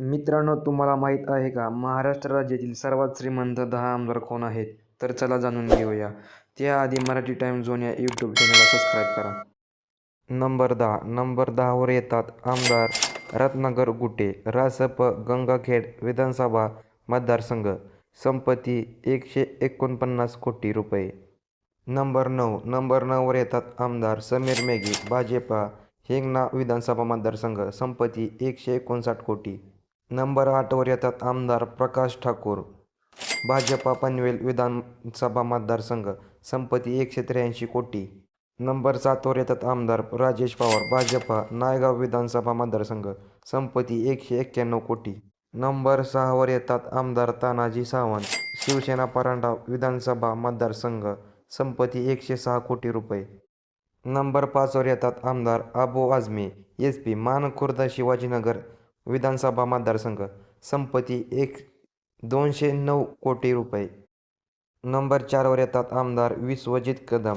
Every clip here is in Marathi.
मित्रांनो तुम्हाला माहीत आहे का? महाराष्ट्र राज्यातील सर्वात श्रीमंत दहा आमदार कोण आहेत? तर चला जाणून घेऊया. त्याआधी मराठी टाइम झोन या यूट्यूब चॅनलला सबस्क्राईब करा. नंबर दहा. नंबर दहावर येतात आमदार रत्नागर गुटे रासप गंगाखेड विधानसभा मतदारसंघ संपत्ती एकशे एकोणपन्नास कोटी रुपये. नंबर नऊ. नंबर नऊवर येतात आमदार समीर मेघे भाजपा हिंगणा विधानसभा मतदारसंघ संपत्ती एकशे एकोणसाठ कोटी. नंबर आठवर येतात आमदार प्रकाश ठाकूर. भाजपा पनवेल विधानसभा मतदारसंघ संपत्ती एकशे त्र्याऐंशी कोटी. नंबर सातवर येतात आमदार राजेश पवार भाजपा नायगाव विधानसभा मतदारसंघ संपत्ती एकशे एक्क्याण्णव कोटी. नंबर सहावर येतात आमदार तानाजी सावंत शिवसेना परांडा विधानसभा मतदारसंघ संपत्ती एकशे सहा कोटी रुपये. नंबर पाचवर येतात आमदार आबू आझमी एस पी मानखुर्द शिवाजीनगर विधानसभा मतदारसंघ संपत्ती एक दोनशे नऊ कोटी रुपये. नंबर चारवर येतात आमदार विश्वजित कदम.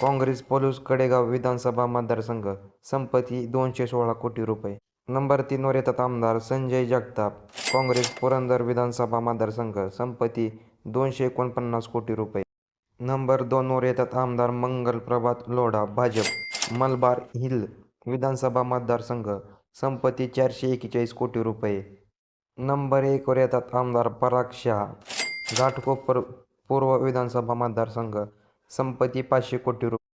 काँग्रेस पलूस कडेगाव विधानसभा मतदारसंघ संपत्ती दोनशे सोळा कोटी रुपये. नंबर तीनवर येतात आमदार संजय जगताप. काँग्रेस पुरंदर विधानसभा मतदारसंघ संपत्ती दोनशे एकोणपन्नास कोटी रुपये. नंबर दोनवर येतात आमदार मंगल प्रभात लोढा भाजप. मलबार हिल विधानसभा मतदारसंघ संपत्ती चारशे एकेचाळीस कोटी रुपये. नंबर एकवर येतात आमदार पराग शहा. घाटकोपर पूर्व विधानसभा मतदारसंघ. संपत्ती पाचशे कोटी रुपये